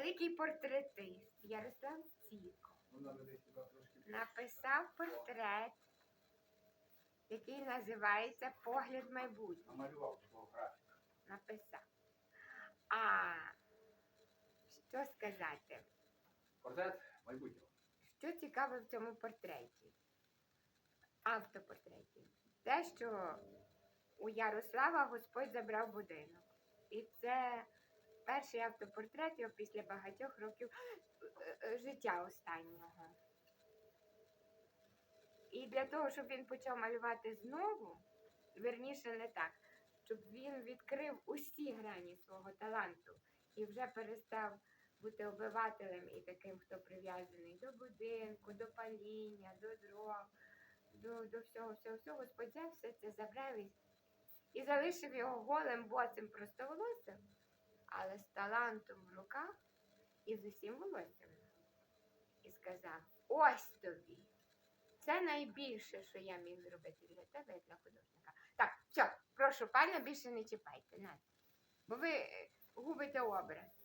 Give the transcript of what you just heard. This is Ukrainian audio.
великий портретист Ярослав Ціко написав портрет, який називається Погляд майбутнього. Намалював графіка. Написав. А що сказати? Портрет майбутнього. Що цікаво в цьому портреті? Автопортреті. Те, що у Ярослава Господь забрав будинок. І це перший автопортрет його після багатьох років е, е, життя останнього. І для того, щоб він почав малювати знову, верніше не так, щоб він відкрив усі грані свого таланту і вже перестав бути обивателем і таким, хто прив'язаний до будинку, до паління, до дров, до, до всього, всього, всього. Господь це забрав і залишив його голим, босим, простоволосим, але з талантом в руках і з усім волоссям. І сказав: ось тобі! Це найбільше, що я міг зробити для тебе і для художника. Так, все, прошу пана, більше не чіпайте, на. бо ви губите образ.